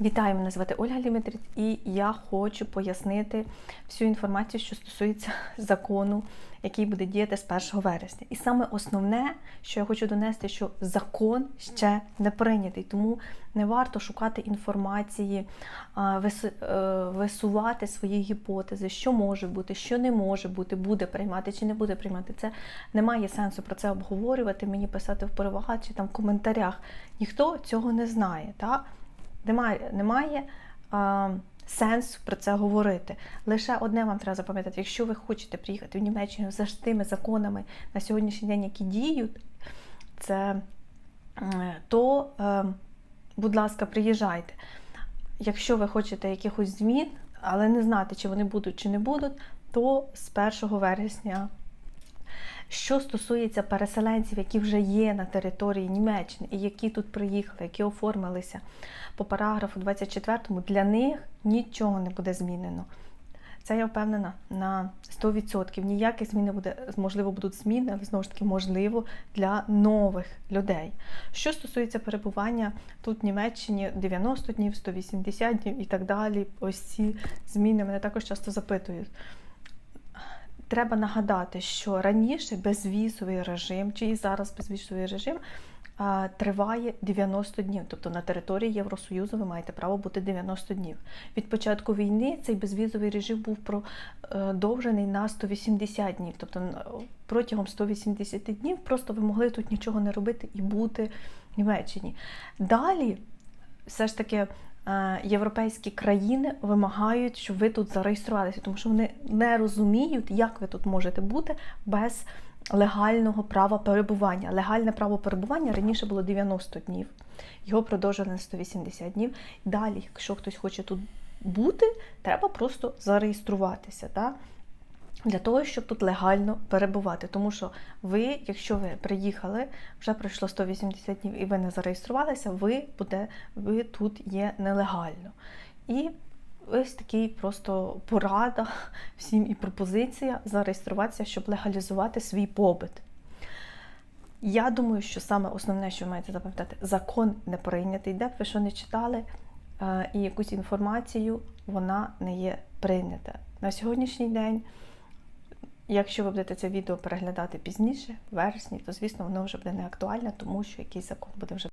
Вітаю, мене звати Ольга Лімітрит, і я хочу пояснити всю інформацію, що стосується закону, який буде діяти з 1 вересня. І саме основне, що я хочу донести, що закон ще не прийнятий, тому не варто шукати інформації, е, висувати свої гіпотези, що може бути, що не може бути, буде приймати чи не буде приймати. Це немає сенсу про це обговорювати, мені писати в перевагах чи там в коментарях. Ніхто цього не знає. Так? Немає, немає а, сенсу про це говорити. Лише одне вам треба запам'ятати: якщо ви хочете приїхати в Німеччину за тими законами на сьогоднішній день, які діють, це, то, е, будь ласка, приїжджайте. Якщо ви хочете якихось змін, але не знати, чи вони будуть, чи не будуть, то з 1 вересня. Що стосується переселенців, які вже є на території Німеччини і які тут приїхали, які оформилися по параграфу 24, для них нічого не буде змінено. Це я впевнена на 100%. Ніяких змін не буде, можливо, будуть зміни, але знову ж таки, можливо, для нових людей. Що стосується перебування тут в Німеччині 90 днів, 180 днів і так далі, ось ці зміни мене також часто запитують. Треба нагадати, що раніше безвізовий режим, чи і зараз безвізовий режим триває 90 днів. Тобто на території Євросоюзу ви маєте право бути 90 днів. Від початку війни цей безвізовий режим був продовжений на 180 днів. Тобто протягом 180 днів просто ви могли тут нічого не робити і бути в Німеччині. Далі, все ж таки. Е, Європейські країни вимагають, щоб ви тут зареєструвалися, тому що вони не розуміють, як ви тут можете бути без легального права перебування. Легальне право перебування раніше було 90 днів, його продовжили на 180 днів. Далі, якщо хтось хоче тут бути, треба просто зареєструватися. Так? Для того, щоб тут легально перебувати. Тому що ви, якщо ви приїхали, вже пройшло 180 днів і ви не зареєструвалися, ви, буде, ви тут є нелегально. І ось такий просто порада всім і пропозиція зареєструватися, щоб легалізувати свій побит. Я думаю, що саме основне, що ви маєте запам'ятати, закон не прийнятий, де б ви що не читали, е, і якусь інформацію вона не є прийнята. На сьогоднішній день, якщо ви будете це відео переглядати пізніше, в вересні, то звісно воно вже буде не актуальне, тому що якийсь закон буде вже